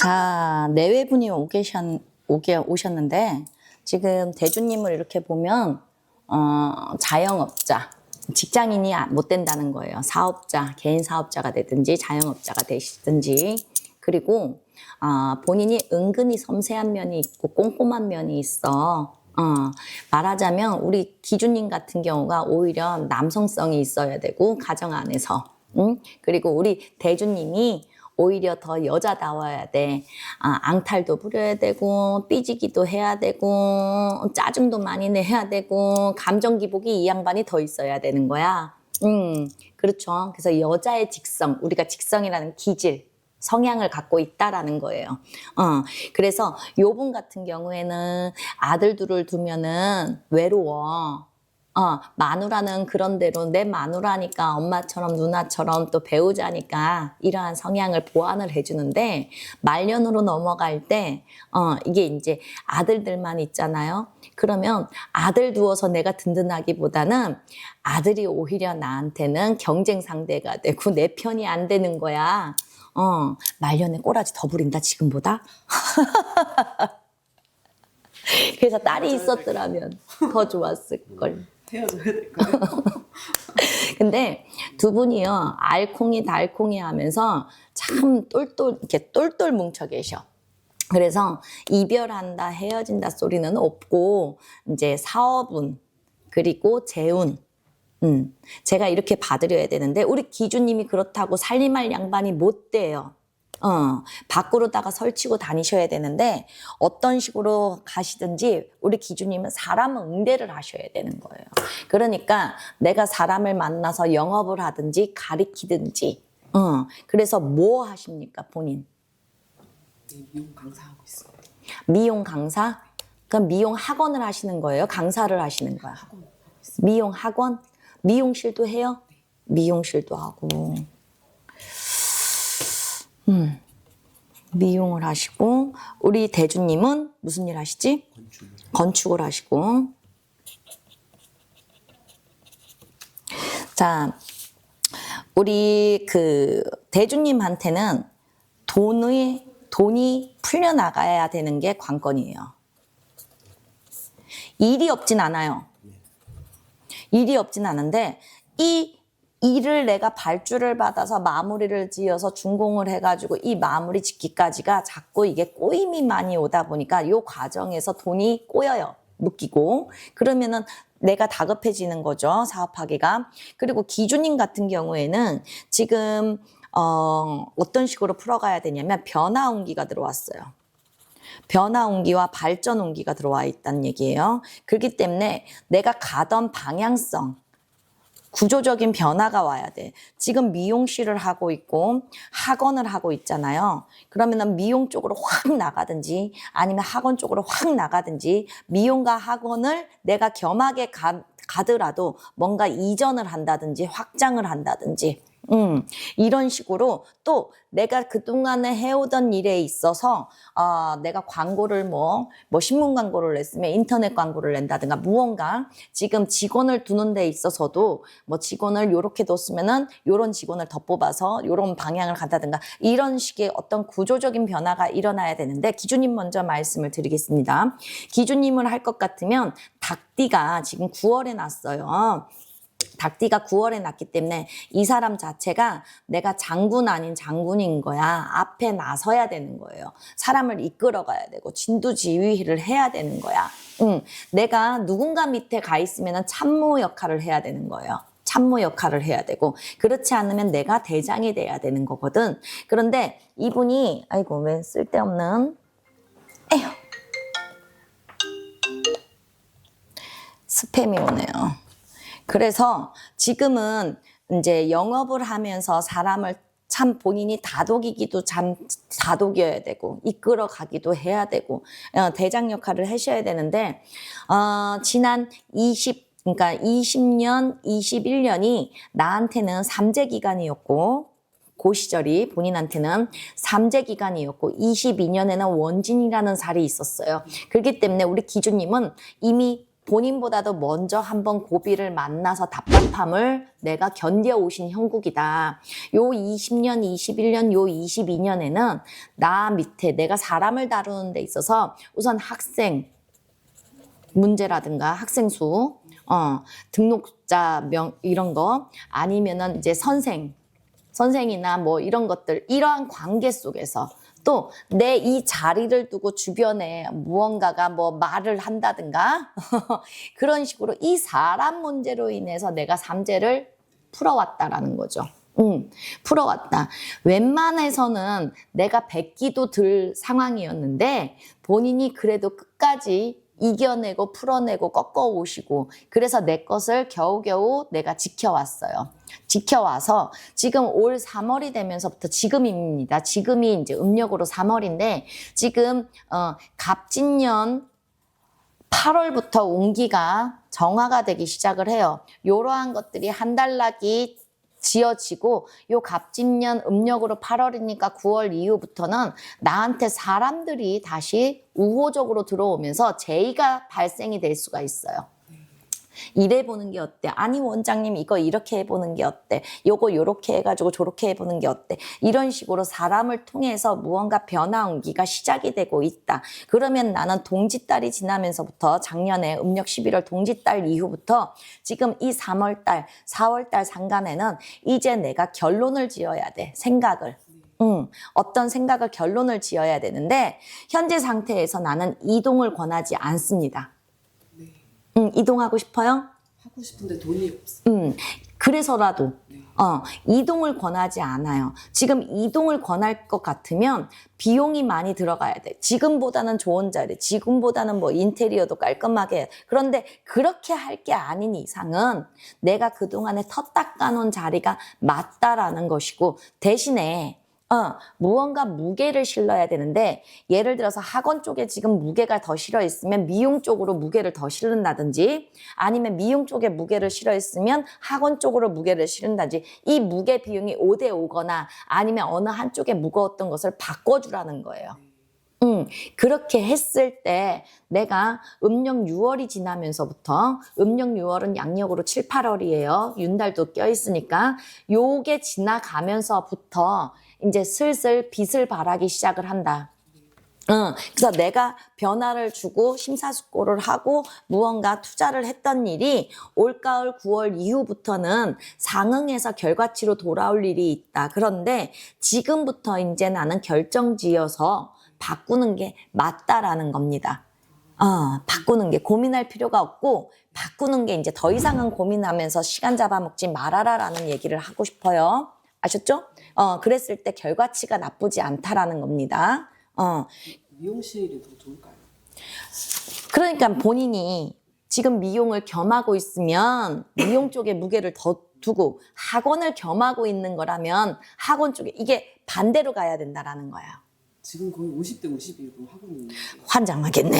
자, 내외분이 오 계셨, 오게 오셨는데, 지금 대주님을 이렇게 보면, 어, 자영업자, 직장인이 아- 못 된다는 거예요. 사업자, 개인 사업자가 되든지, 자영업자가 되시든지, 그리고, 아, 본인이 은근히 섬세한 면이 있고, 꼼꼼한 면이 있어. 어, 말하자면, 우리 기준님 같은 경우가 오히려 남성성이 있어야 되고, 가정 안에서. 응? 그리고 우리 대주님이 오히려 더 여자다워야 돼. 아, 앙탈도 부려야 되고, 삐지기도 해야 되고, 짜증도 많이 내야 되고, 감정 기복이 이 양반이 더 있어야 되는 거야. 음, 그렇죠. 그래서 여자의 직성, 우리가 직성이라는 기질, 성향을 갖고 있다라는 거예요. 어, 그래서 요분 같은 경우에는 아들 둘을 두면은 외로워. 어, 마누라는 그런대로 내 마누라니까 엄마처럼 누나처럼 또 배우자니까 이러한 성향을 보완을 해주는데 말년으로 넘어갈 때 어, 이게 이제 아들들만 있잖아요. 그러면 아들 두어서 내가 든든하기보다는 아들이 오히려 나한테는 경쟁 상대가 되고 내 편이 안 되는 거야. 어, 말년에 꼬라지 더 부린다 지금보다. 그래서 딸이 있었더라면 더 좋았을 걸. 헤어져야 될까요? 근데 두 분이요 알콩이 달콩이 하면서 참 똘똘 이렇게 똘똘 뭉쳐 계셔. 그래서 이별한다 헤어진다 소리는 없고 이제 사업운 그리고 재운 음, 제가 이렇게 봐드려야 되는데 우리 기주님이 그렇다고 살림할 양반이 못 돼요. 어, 밖으로다가 설치고 다니셔야 되는데 어떤 식으로 가시든지 우리 기주님은 사람은 응대를 하셔야 되는 거예요. 그러니까 내가 사람을 만나서 영업을 하든지 가리키든지 어, 그래서 뭐 하십니까 본인? 네, 미용 강사하고 있습니다. 미용 강사? 그럼 미용 학원을 하시는 거예요? 강사를 하시는 거야? 미용 학원? 미용실도 해요? 미용실도 하고. 미용을 하시고 우리 대주님은 무슨 일 하시지? 건축. 건축을 하시고. 자, 우리 그 대주님한테는 돈의 돈이 풀려 나가야 되는 게 관건이에요. 일이 없진 않아요. 일이 없진 않은데 이 일을 내가 발주를 받아서 마무리를 지어서 준공을 해가지고 이 마무리 짓기까지가 자꾸 이게 꼬임이 많이 오다 보니까 이 과정에서 돈이 꼬여요. 묶이고 그러면은 내가 다급해지는 거죠 사업하기가 그리고 기준인 같은 경우에는 지금 어, 어떤 식으로 풀어가야 되냐면 변화 운기가 들어왔어요. 변화 운기와 발전 운기가 들어와 있다는 얘기예요. 그렇기 때문에 내가 가던 방향성, 구조적인 변화가 와야 돼. 지금 미용실을 하고 있고 학원을 하고 있잖아요. 그러면은 미용 쪽으로 확 나가든지 아니면 학원 쪽으로 확 나가든지 미용과 학원을 내가 겸하게 가, 가더라도 뭔가 이전을 한다든지 확장을 한다든지 음, 이런 식으로 또 내가 그동안에 해오던 일에 있어서 어, 내가 광고를 뭐, 뭐 신문 광고를 냈으면 인터넷 광고를 낸다든가 무언가 지금 직원을 두는 데 있어서도 뭐 직원을 요렇게 뒀으면은 요런 직원을 더 뽑아서 요런 방향을 간다든가 이런 식의 어떤 구조적인 변화가 일어나야 되는데 기준님 먼저 말씀을 드리겠습니다. 기준님을 할 것 같으면 닭띠가 지금 9월에 났어요. 닭띠가 9월에 났기 때문에 이 사람 자체가 내가 장군 아닌 장군인 거야. 앞에 나서야 되는 거예요. 사람을 이끌어 가야 되고 진두지휘를 해야 되는 거야. 응. 내가 누군가 밑에 가 있으면 참모 역할을 해야 되는 거예요. 참모 역할을 해야 되고 그렇지 않으면 내가 대장이 돼야 되는 거거든. 그런데 이분이 아이고 왜 쓸데없는 에휴 스팸이 오네요. 그래서 지금은 이제 영업을 하면서 사람을 참 본인이 다독이기도 참 다독여야 되고 이끌어 가기도 해야 되고 어, 대장 역할을 하셔야 되는데 어, 지난 20 그러니까 20년, 21년이 나한테는 삼재 기간이었고 그 시절이 본인한테는 삼재 기간이었고 22년에는 원진이라는 살이 있었어요. 그렇기 때문에 우리 기주님은 이미 본인보다도 먼저 한번 고비를 만나서 답답함을 내가 견뎌오신 형국이다. 요 20년, 21년, 요 22년에는 나 밑에 내가 사람을 다루는 데 있어서 우선 학생, 문제라든가 학생 수, 어, 등록자 명 이런 거 아니면은 이제 선생, 선생이나 뭐 이런 것들 이러한 관계 속에서 또 내 이 자리를 두고 주변에 무언가가 뭐 말을 한다든가 그런 식으로 이 사람 문제로 인해서 내가 삼재를 풀어왔다라는 거죠. 음, 풀어왔다. 웬만해서는 내가 뱉기도 들 상황이었는데 본인이 그래도 끝까지 이겨내고 풀어내고 꺾어 오시고 그래서 내 것을 겨우겨우 내가 지켜왔어요. 지켜와서 지금 올 3월이 되면서부터 지금입니다. 지금이 이제 음력으로 3월인데 지금 어, 갑진년 8월부터 운기가 정화가 되기 시작을 해요. 이러한 것들이 한 달락이 지어지고 요 갑진년 음력으로 8월이니까 9월 이후부터는 나한테 사람들이 다시 우호적으로 들어오면서 제의가 발생이 될 수가 있어요. 이래 보는 게 어때? 아니 원장님 이거 이렇게 해보는 게 어때? 요거 요렇게 해가지고 저렇게 해보는 게 어때? 이런 식으로 사람을 통해서 무언가 변화 온기가 시작이 되고 있다. 그러면 나는 동짓달이 지나면서부터 작년에 음력 11월 동짓달 이후부터 지금 이 3월달, 4월달 상간에는 이제 내가 결론을 지어야 돼. 생각을. 음, 어떤 생각을 결론을 지어야 되는데 현재 상태에서 나는 이동을 권하지 않습니다. 네. 음, 이동하고 싶어요? 하고 싶은데 돈이 없어. 음, 그래서라도 어, 이동을 권하지 않아요. 지금 이동을 권할 것 같으면 비용이 많이 들어가야 돼. 지금보다는 좋은 자리, 지금보다는 뭐 인테리어도 깔끔하게. 해. 그런데 그렇게 할 게 아닌 이상은 내가 그동안에 터 닦아놓은 자리가 맞다라는 것이고 대신에 어, 무언가 무게를 실러야 되는데 예를 들어서 학원 쪽에 지금 무게가 더 실어 있으면 미용 쪽으로 무게를 더 실른다든지 아니면 미용 쪽에 무게를 실어 있으면 학원 쪽으로 무게를 실은다든지 이 무게 비용이 5대 5거나 아니면 어느 한쪽에 무거웠던 것을 바꿔주라는 거예요. 음, 그렇게 했을 때 내가 음력 6월이 지나면서부터 음력 6월은 양력으로 7, 8월이에요. 윤달도 껴있으니까 요게 지나가면서부터 이제 슬슬 빛을 발하기 시작을 한다. 응, 그래서 내가 변화를 주고 심사숙고를 하고 무언가 투자를 했던 일이 올가을 9월 이후부터는 상응해서 결과치로 돌아올 일이 있다. 그런데 지금부터 이제 나는 결정 지어서 바꾸는 게 맞다라는 겁니다. 어, 바꾸는 게 고민할 필요가 없고 바꾸는 게 이제 더 이상은 고민하면서 시간 잡아먹지 말아라라는 얘기를 하고 싶어요. 아셨죠? 어, 그랬을 때 결과치가 나쁘지 않다라는 겁니다. 어, 미용실이 더 좋을까요? 그러니까 본인이 지금 미용을 겸하고 있으면 미용 쪽에 무게를 더 두고 학원을 겸하고 있는 거라면 학원 쪽에 이게 반대로 가야 된다라는 거예요. 지금 거의 50대 50이고 학원이 있는데 환장하겠네.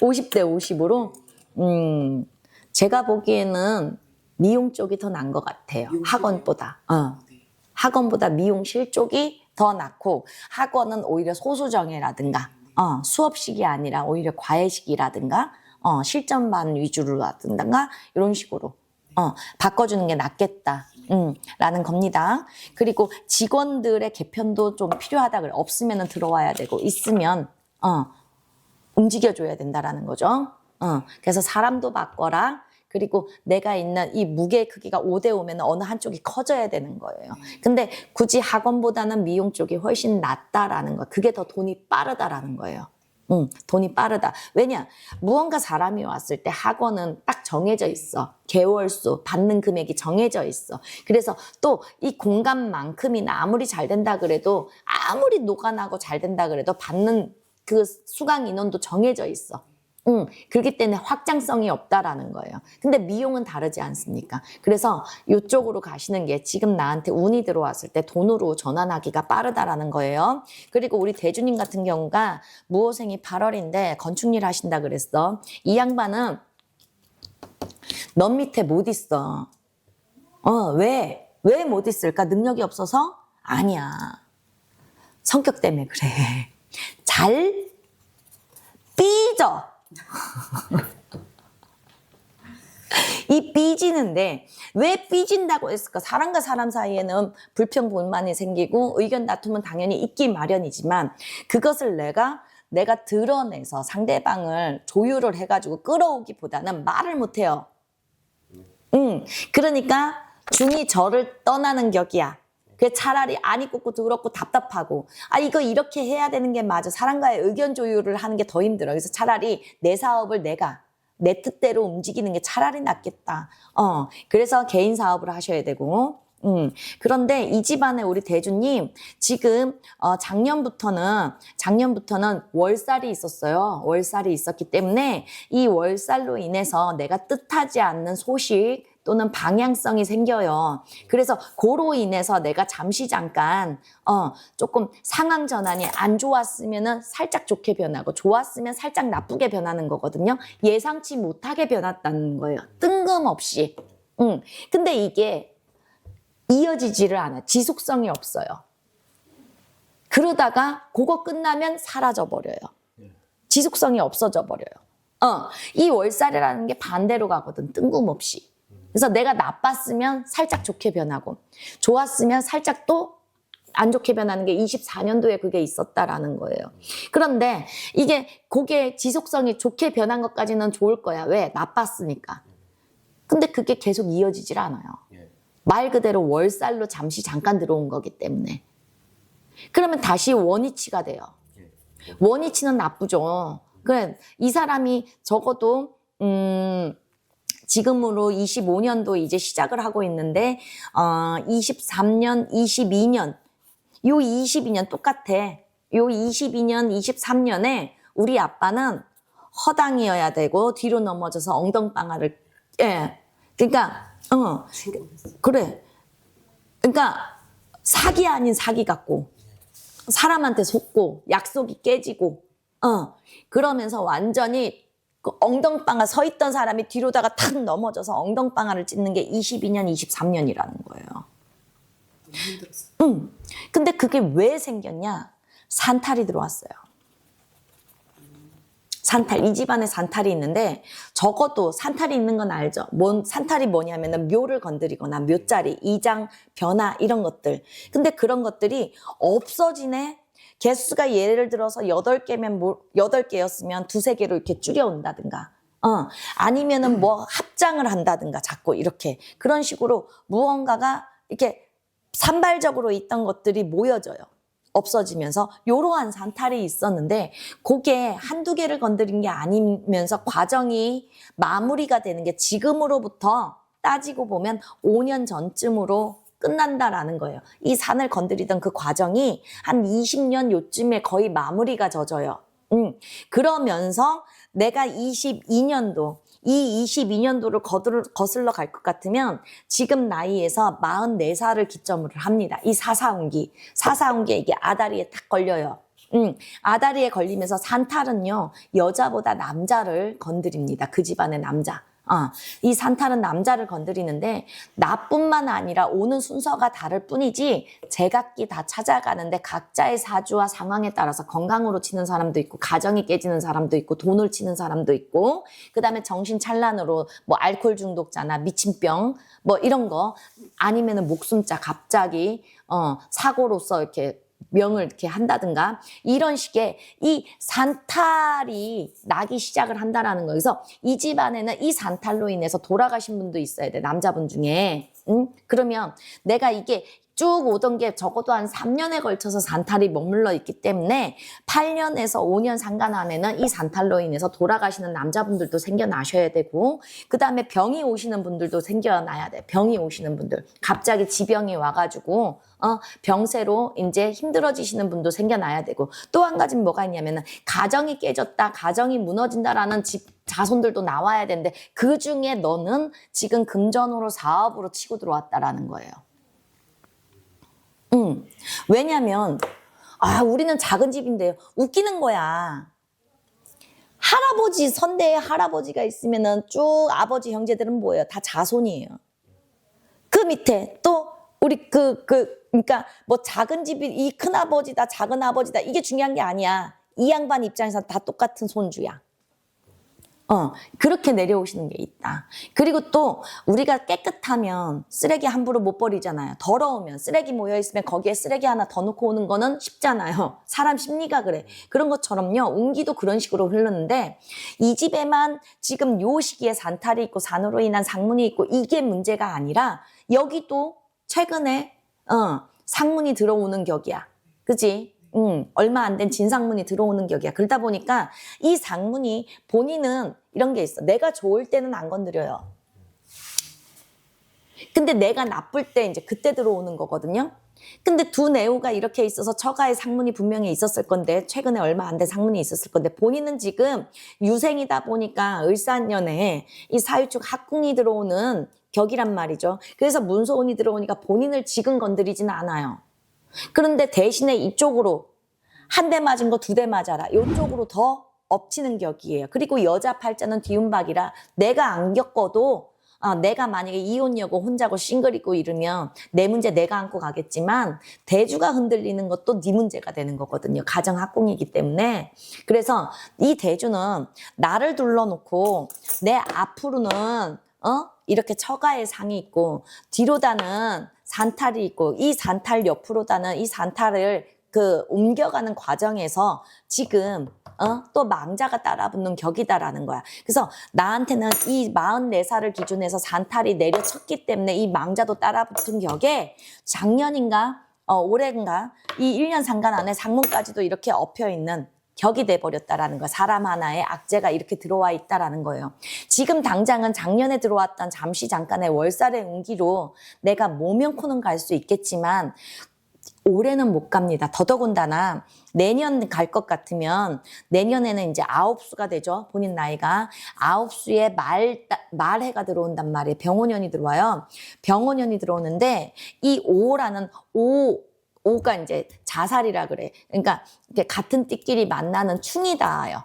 50대 50으로 음, 제가 보기에는 미용 쪽이 더 나은 것 같아요. 미용 학원보다. 어. 네. 학원보다 미용실 쪽이 더 낫고 학원은 오히려 소수정예라든가 어, 수업식이 아니라 오히려 과외식이라든가 어, 실전반 위주로라든가 이런 식으로 어, 바꿔주는 게 낫겠다. 음, 라는 겁니다. 그리고 직원들의 개편도 좀 필요하다 그래. 없으면 들어와야 되고 있으면 어, 움직여줘야 된다라는 거죠. 어, 그래서 사람도 바꿔라. 그리고 내가 있는 이 무게 크기가 5대 5면 어느 한쪽이 커져야 되는 거예요. 근데 굳이 학원보다는 미용 쪽이 훨씬 낫다라는 거. 그게 더 돈이 빠르다라는 거예요. 응, 돈이 빠르다. 왜냐? 무언가 사람이 왔을 때 학원은 딱 정해져 있어. 개월수, 받는 금액이 정해져 있어. 그래서 또 이 공간만큼이나 아무리 잘 된다 그래도 아무리 녹아나고 잘 된다 그래도 받는 그 수강 인원도 정해져 있어. 응, 그렇기 때문에 확장성이 없다라는 거예요. 근데 미용은 다르지 않습니까? 그래서 이쪽으로 가시는 게 지금 나한테 운이 들어왔을 때 돈으로 전환하기가 빠르다라는 거예요. 그리고 우리 대주님 같은 경우가 무호생이 8월인데 건축일 하신다 그랬어. 이 양반은 넌 밑에 못 있어. 어, 왜? 왜 못 있을까? 능력이 없어서? 아니야. 성격 때문에 그래. 잘 삐져. 이 삐지는데 왜 삐진다고 했을까? 사람과 사람 사이에는 불평불만이 생기고 의견 다툼은 당연히 있기 마련이지만 그것을 내가 내가 드러내서 상대방을 조율을 해가지고 끌어오기보다는 말을 못해요. 음, 그러니까 중이 저를 떠나는 격이야. 그 차라리 안이 꽂고 더럽고 답답하고 아 이거 이렇게 해야 되는 게 맞아. 사람과의 의견 조율을 하는 게 더 힘들어. 그래서 차라리 내 사업을 내가 내 뜻대로 움직이는 게 차라리 낫겠다. 어 그래서 개인 사업을 하셔야 되고. 음 그런데 이 집안에 우리 대주님 지금 어 작년부터는 작년부터는 월살이 있었어요. 월살이 있었기 때문에 이 월살로 인해서 내가 뜻하지 않는 소식 또는 방향성이 생겨요. 그래서 고로 인해서 내가 잠시 잠깐 어 조금 상황 전환이 안 좋았으면은 살짝 좋게 변하고 좋았으면 살짝 나쁘게 변하는 거거든요. 예상치 못하게 변했다는 거예요. 뜬금없이. 음. 근데 이게 이어지지를 않아. 지속성이 없어요. 그러다가 그거 끝나면 사라져 버려요. 지속성이 없어져 버려요. 어, 이 월살이라는 게 반대로 가거든. 뜬금없이. 그래서 내가 나빴으면 살짝 좋게 변하고 좋았으면 살짝 또 안 좋게 변하는 게 24년도에 그게 있었다라는 거예요. 그런데 이게 그게 지속성이 좋게 변한 것까지는 좋을 거야. 왜? 나빴으니까. 근데 그게 계속 이어지질 않아요. 예. 말 그대로 월살로 잠시 잠깐 들어온 거기 때문에. 그러면 다시 원위치가 돼요. 예. 원위치는 나쁘죠. 그래, 이 사람이 적어도, 음, 지금으로 25년도 이제 시작을 하고 있는데, 어, 23년, 22년, 요 22년 똑같아. 요 22년, 23년에 우리 아빠는 허당이어야 되고, 뒤로 넘어져서 엉덩방아를, 예. 그러니까, 어. 그래. 그러니까 사기 아닌 사기 같고 사람한테 속고 약속이 깨지고 어 그러면서 완전히 그 엉덩방아 서 있던 사람이 뒤로다가 탁 넘어져서 엉덩방아를 찢는 게 22년, 23년이라는 거예요. 힘들었어. 음. 근데 그게 왜 생겼냐? 산탈이 들어왔어요. 산탈, 이 집안에 산탈이 있는데 적어도 산탈이 있는 건 알죠? 뭔, 산탈이 뭐냐면은 묘를 건드리거나 묘자리, 이장, 변화 이런 것들. 근데 그런 것들이 없어지네? 개수가 예를 들어서 여덟 개면 뭐, 여덟 개였으면 두세 개로 이렇게 줄여온다든가. 어, 아니면은 뭐 합장을 한다든가 자꾸 이렇게. 그런 식으로 무언가가 이렇게 산발적으로 있던 것들이 모여져요. 없어지면서 이러한 산탈이 있었는데 그게 한두 개를 건드린 게 아니면서 과정이 마무리가 되는 게 지금으로부터 따지고 보면 5년 전쯤으로 끝난다라는 거예요. 이 산을 건드리던 그 과정이 한 20년 요쯤에 거의 마무리가 져져요. 음, 그러면서 내가 22년도, 이 22년도를 거들, 거슬러 갈 것 같으면 지금 나이에서 44살을 기점으로 합니다. 이 사사운기. 사사운기에 이게 아다리에 딱 걸려요. 음, 아다리에 걸리면서 산탈은요, 여자보다 남자를 건드립니다. 그 집안의 남자. 어, 이 산탈은 남자를 건드리는데 나뿐만 아니라 오는 순서가 다를 뿐이지 제각기 다 찾아가는데 각자의 사주와 상황에 따라서 건강으로 치는 사람도 있고 가정이 깨지는 사람도 있고 돈을 치는 사람도 있고 그 다음에 정신 찬란으로 뭐 알코올 중독자나 미친병 뭐 이런 거 아니면은 목숨자 갑자기 어 사고로서 이렇게 명을 이렇게 한다든가 이런 식의 이 산탈이 나기 시작을 한다라는 거예요. 그래서 이 집안에는 이 산탈로 인해서 돌아가신 분도 있어야 돼. 남자분 중에. 응? 그러면 내가 이게 쭉 오던 게 적어도 한 3년에 걸쳐서 산탈이 머물러 있기 때문에 8년에서 5년 상간 안에는 이 산탈로 인해서 돌아가시는 남자분들도 생겨나셔야 되고 그 다음에 병이 오시는 분들도 생겨나야 돼. 병이 오시는 분들. 갑자기 지병이 와가지고 어, 병세로 이제 힘들어지시는 분도 생겨나야 되고 또 한 가지는 뭐가 있냐면은 가정이 깨졌다, 가정이 무너진다라는 집 자손들도 나와야 되는데 그 중에 너는 지금 금전으로 사업으로 치고 들어왔다라는 거예요. 음. 왜냐면, 아, 우리는 작은 집인데요. 웃기는 거야. 할아버지, 선대에 할아버지가 있으면은 쭉 아버지 형제들은 뭐예요? 다 자손이에요. 그 밑에 또 우리 그, 그, 그러니까 뭐 작은 집이 이 큰 아버지다, 작은 아버지다. 이게 중요한 게 아니야. 이 양반 입장에서 다 똑같은 손주야. 어, 그렇게 내려오시는 게 있다. 그리고 또 우리가 깨끗하면 쓰레기 함부로 못 버리잖아요. 더러우면 쓰레기 모여 있으면 거기에 쓰레기 하나 더 놓고 오는 거는 쉽잖아요. 사람 심리가 그래. 그런 것처럼요. 운기도 그런 식으로 흐르는데 이 집에만 지금 요 시기에 산탈이 있고 산으로 인한 상문이 있고 이게 문제가 아니라 여기도 최근에 어, 상문이 들어오는 격이야. 그지? 음, 얼마 안 된 진상문이 들어오는 격이야. 그러다 보니까 이 상문이 본인은 이런 게 있어. 내가 좋을 때는 안 건드려요. 근데 내가 나쁠 때 이제 그때 들어오는 거거든요. 근데 두 내우가 이렇게 있어서 처가에 상문이 분명히 있었을 건데 최근에 얼마 안 된 상문이 있었을 건데 본인은 지금 유생이다 보니까 을사년에 이 사유축 합궁이 들어오는 격이란 말이죠. 그래서 문소운이 들어오니까 본인을 지금 건드리지는 않아요. 그런데 대신에 이쪽으로 한 대 맞은 거 두 대 맞아라. 이쪽으로 더 엎치는 격이에요. 그리고 여자 팔자는 뒤움박이라 내가 안 겪어도 아, 내가 만약에 이혼녀고 혼자고 싱글이고 이러면 내 문제 내가 안고 가겠지만 대주가 흔들리는 것도 네 문제가 되는 거거든요. 가정 학궁이기 때문에. 그래서 이 대주는 나를 둘러놓고 내 앞으로는 어? 이렇게 처가에 상이 있고 뒤로다는 산탈이 있고 이 산탈 옆으로다는 이 산탈을 그 옮겨가는 과정에서 지금 어? 또 망자가 따라붙는 격이다라는 거야. 그래서 나한테는 이 44살을 기준해서 산탈이 내려쳤기 때문에 이 망자도 따라붙은 격에 작년인가 어, 올해인가 이 1년 상간 안에 상문까지도 이렇게 엎여 있는 격이 돼버렸다라는 거야. 사람 하나에 악재가 이렇게 들어와 있다라는 거예요. 지금 당장은 작년에 들어왔던 잠시 잠깐의 월살의 운기로 내가 모면 코는 갈 수 있겠지만 올해는 못 갑니다. 더더군다나 내년 갈 것 같으면 내년에는 이제 아홉 수가 되죠. 본인 나이가 아홉 수에 말 말해가 들어온단 말이에요. 병원년이 들어와요. 병원년이 들어오는데 이 오라는 오 오가 이제 자살이라 그래. 그러니까 같은 띠끼리 만나는 충이다요.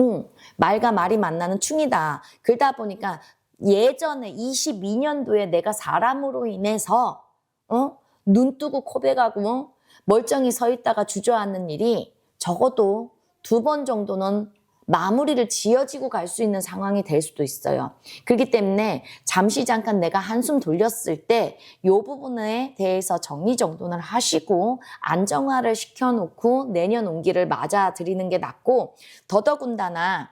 응, 말과 말이 만나는 충이다. 그러다 보니까 예전에 22년도에 내가 사람으로 인해서 어? 눈 뜨고 코백하고 멀쩡히 서 있다가 주저앉는 일이 적어도 두 번 정도는 마무리를 지어지고 갈 수 있는 상황이 될 수도 있어요. 그렇기 때문에 잠시 잠깐 내가 한숨 돌렸을 때 이 부분에 대해서 정리 정돈을 하시고 안정화를 시켜놓고 내년 운기를 맞아들이는 게 낫고 더더군다나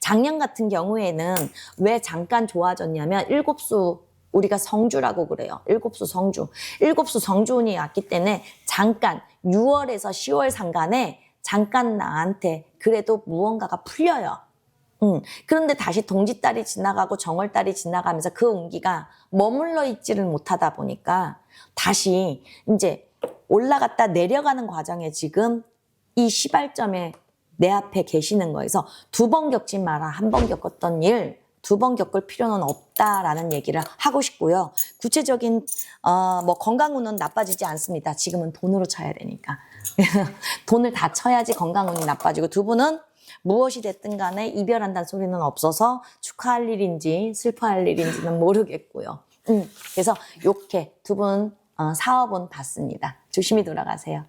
작년 같은 경우에는 왜 잠깐 좋아졌냐면 일곱 수 우리가 성주라고 그래요. 일곱수 성주. 일곱수 성주운이 왔기 때문에 잠깐 6월에서 10월 상간에 잠깐 나한테 그래도 무언가가 풀려요. 음, 그런데 다시 동짓달이 지나가고 정월달이 지나가면서 그 운기가 머물러 있지를 못하다 보니까 다시 이제 올라갔다 내려가는 과정에 지금 이 시발점에 내 앞에 계시는 거에서 두 번 겪지 마라. 한 번 겪었던 일, 두 번 겪을 필요는 없다라는 얘기를 하고 싶고요. 구체적인 어, 뭐 건강운은 나빠지지 않습니다. 지금은 돈으로 쳐야 되니까. 돈을 다 쳐야지 건강운이 나빠지고 두 분은 무엇이 됐든 간에 이별한다는 소리는 없어서 축하할 일인지 슬퍼할 일인지는 모르겠고요. 음, 그래서 이렇게 두분 어, 사업은 봤습니다. 조심히 돌아가세요.